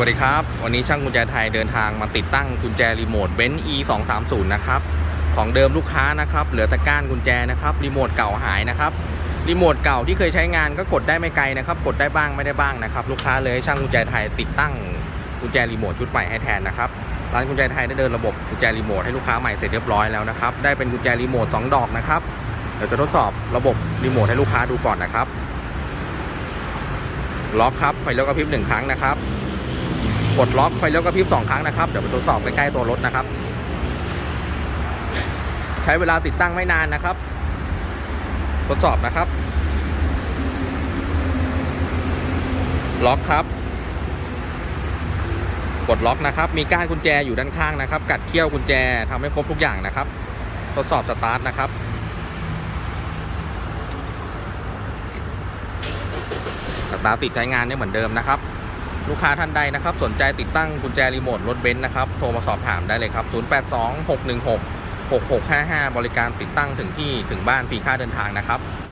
วัสดีครับ วันนี้ช่างกุญแจไทยเดินทางมาติดตั้งกุญแจรีโมทเบนซ์ e 2 3 0นะครับ ของเดิมลูกค้านะครับ เหลือแต่ก้านกุญแจนะครับ รีโมทเก่าหายนะครับ รีโมทเก่าที่เคยใช้งานก็กดได้ไม่ไกลนะครับ กดได้บ้างไม่ได้บ้างนะครับ ลูกค้าเลยให้ช่างกุญแจไทยติดตั้งกุญแจรีโมทชุดใหม่ให้แทนนะครับ ร้านกุญแจไทยได้เดินระบบกุญแจรีโมทให้ลูกค้าใหม่เสร็จเรียบร้อยแล้วนะครับ ได้เป็นกุญแจรีโมท2ดอกนะครับ เดี๋ยวจะทดสอบระบบรีโมทให้ลูกค้าดูก่อนนะครับ ล็อกครับไฟเลี้ยวกระพริบหนึ่งครั้งนะครับ กดล็อกไฟเลี้ยวกระพริบสองครั้งนะครับเดี๋ยวไปทดสอบใกล้ๆตัวรถนะครับ ใช้เวลาติดตั้งไม่นานนะครับ ทดสอบนะครับ ล็อกครับ กดล็อกนะครับ มีก้านกุญแจอยู่ด้านข้างนะครับ กัดเขี้ยวกุญแจทำให้ครบทุกอย่างนะครับ ทดสอบสตาร์ทนะครับสตาร์ทติดใช้งานได้เหมือนเดิมนะครับ ลูกค้าท่านใดนะครับ สนใจติดตั้งกุญแจรีโมทรถเบนซ์นะครับ โทรมาสอบถามได้เลยครับ 082 616 6655 บริการติดตั้งถึงที่ถึงบ้านฟรีค่าเดินทางนะครับ